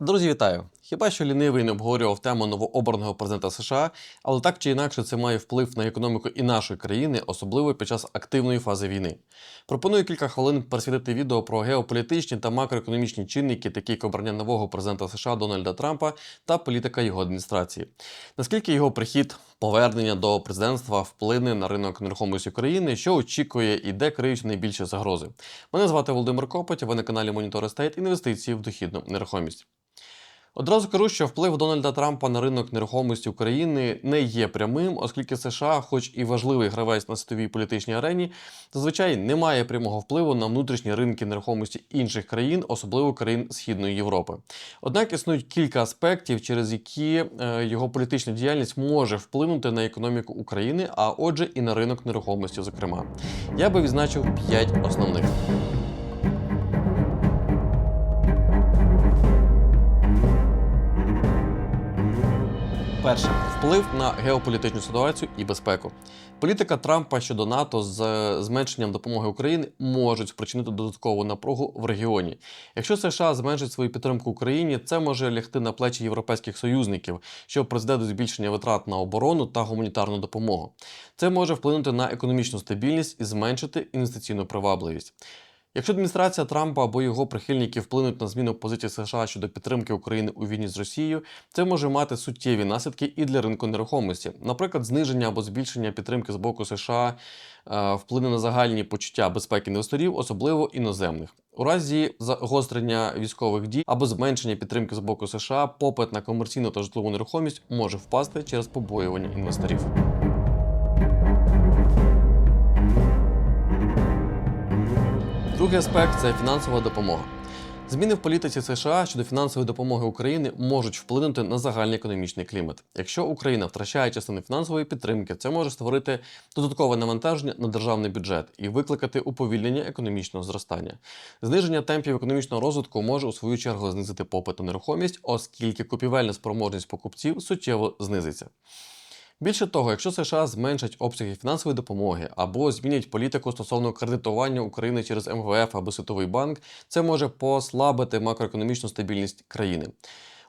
Друзі, вітаю! Хіба що лінивий не обговорював тему новообраного президента США, але так чи інакше це має вплив на економіку і нашої країни, особливо під час активної фази війни. Пропоную кілька хвилин присвятити відео про геополітичні та макроекономічні чинники, такі як обрання нового президента США Дональда Трампа та політика його адміністрації. Наскільки його прихід, повернення до президентства вплине на ринок нерухомості України, що очікує і де криють найбільші загрози. Мене звати Володимир Копоть, ви на каналі Monitor Estate інвестиції в дохідну нерухомість. Одразу кажу, що вплив Дональда Трампа на ринок нерухомості України не є прямим, оскільки США, хоч і важливий гравець на світовій політичній арені, зазвичай не має прямого впливу на внутрішні ринки нерухомості інших країн, особливо країн Східної Європи. Однак існують кілька аспектів, через які е, його політична діяльність може вплинути на економіку України, а отже, і на ринок нерухомості, зокрема. Я би відзначив п'ять основних. Перше вплив на геополітичну ситуацію і безпеку. Політика Трампа щодо НАТО з е, зменшенням допомоги Україні можуть спричинити додаткову напругу в регіоні. Якщо США зменшить свою підтримку Україні, це може лягти на плечі європейських союзників, що призведе до збільшення витрат на оборону та гуманітарну допомогу. Це може вплинути на економічну стабільність і зменшити інвестиційну привабливість. Якщо адміністрація Трампа або його прихильники вплинуть на зміну позиції США щодо підтримки України у війні з Росією, це може мати суттєві наслідки і для ринку нерухомості. Наприклад, зниження або збільшення підтримки з боку США е, вплине на загальні почуття безпеки інвесторів, особливо іноземних. У разі загострення військових дій або зменшення підтримки з боку США, попит на комерційну та житлову нерухомість може впасти через побоювання інвесторів. Другий аспект це фінансова допомога. Зміни в політиці США щодо фінансової допомоги України можуть вплинути на загальний економічний клімат. Якщо Україна втрачає частину фінансової підтримки, це може створити додаткове навантаження на державний бюджет і викликати уповільнення економічного зростання. Зниження темпів економічного розвитку може у свою чергу знизити попит на нерухомість, оскільки купівельна спроможність покупців суттєво знизиться. Більше того, якщо США зменшать обсяги фінансової допомоги або змінять політику стосовно кредитування України через МВФ або Світовий банк, це може послабити макроекономічну стабільність країни.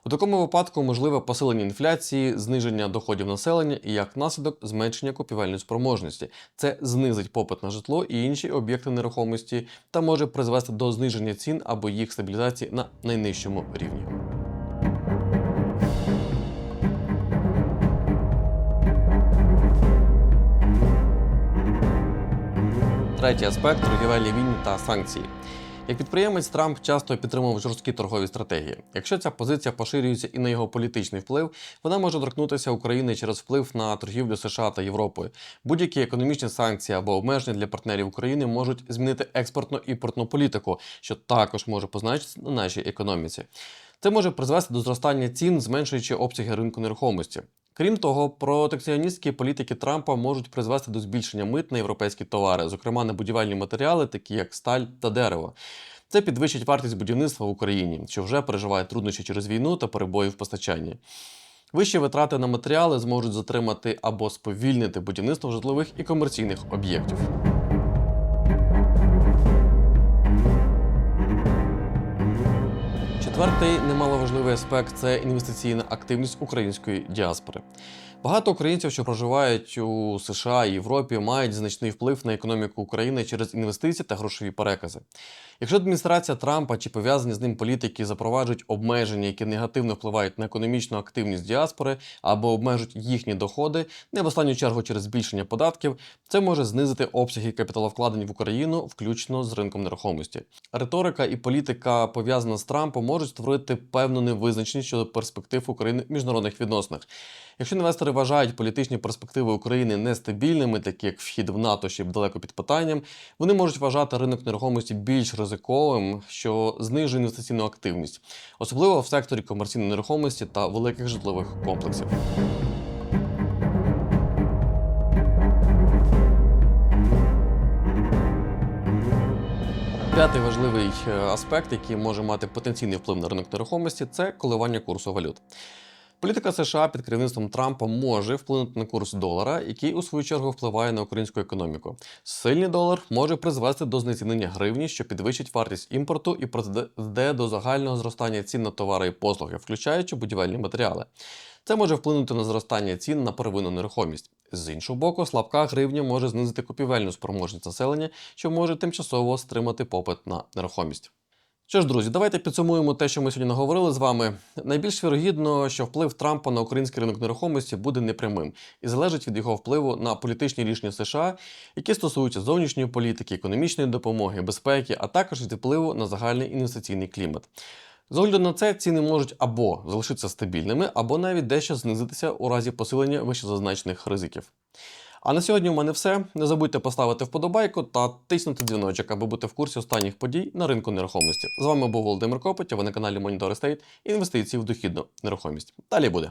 У такому випадку можливе посилення інфляції, зниження доходів населення і як наслідок зменшення купівельної спроможності. Це знизить попит на житло і інші об'єкти нерухомості та може призвести до зниження цін або їх стабілізації на найнижчому рівні. Третій аспект торгівельні війни та санкції. Як підприємець Трамп часто підтримував жорсткі торгові стратегії. Якщо ця позиція поширюється і на його політичний вплив, вона може торкнутися України через вплив на торгівлю США та Європою. Будь-які економічні санкції або обмеження для партнерів України можуть змінити експортно-імпортну політику, що також може позначитися на нашій економіці. Це може призвести до зростання цін, зменшуючи обсяги ринку нерухомості. Крім того, протекціоністські політики Трампа можуть призвести до збільшення мит на європейські товари, зокрема на будівельні матеріали, такі як сталь та дерево. Це підвищить вартість будівництва в Україні, що вже переживає труднощі через війну та перебої в постачанні. Вищі витрати на матеріали зможуть затримати або сповільнити будівництво житлових і комерційних об'єктів. Четвертий немаловажливий аспект це інвестиційна активність української діаспори. Багато українців, що проживають у США і Європі, мають значний вплив на економіку України через інвестиції та грошові перекази. Якщо адміністрація Трампа чи пов'язані з ним політики запроваджують обмеження, які негативно впливають на економічну активність діаспори або обмежують їхні доходи, не в останню чергу через збільшення податків, це може знизити обсяги капіталовкладень в Україну, включно з ринком нерухомості. Риторика і політика пов'язана з Трампом можуть створити певну невизначеність щодо перспектив України в міжнародних відносинах. Якщо інвестори вважають політичні перспективи України нестабільними, такі як вхід в НАТО ще далеко під питанням, вони можуть вважати ринок нерухомості більш ризиковим, що знижує інвестиційну активність, особливо в секторі комерційної нерухомості та великих житлових комплексів. П'ятий важливий е, аспект, який може мати потенційний вплив на ринок нерухомості, це коливання курсу валют. Політика США під керівництвом Трампа може вплинути на курс долара, який у свою чергу впливає на українську економіку. Сильний долар може призвести до знецінення гривні, що підвищить вартість імпорту і призведе до загального зростання цін на товари і послуги, включаючи будівельні матеріали. Це може вплинути на зростання цін на первинну нерухомість. З іншого боку, слабка гривня може знизити купівельну спроможність населення, що може тимчасово стримати попит на нерухомість. Що ж, друзі, давайте підсумуємо те, що ми сьогодні наговорили з вами. Найбільш вірогідно, що вплив Трампа на український ринок нерухомості буде непрямим і залежить від його впливу на політичні рішення США, які стосуються зовнішньої політики, економічної допомоги, безпеки, а також від впливу на загальний інвестиційний клімат. З огляду на це ціни можуть або залишитися стабільними, або навіть дещо знизитися у разі посилення вищезазначених ризиків. А на сьогодні у мене все. Не забудьте поставити вподобайку та тиснути дзвіночок, аби бути в курсі останніх подій на ринку нерухомості. З вами був Володимир Копоть, а ви на каналі Monitor Estate інвестиції в дохідну нерухомість. Далі буде.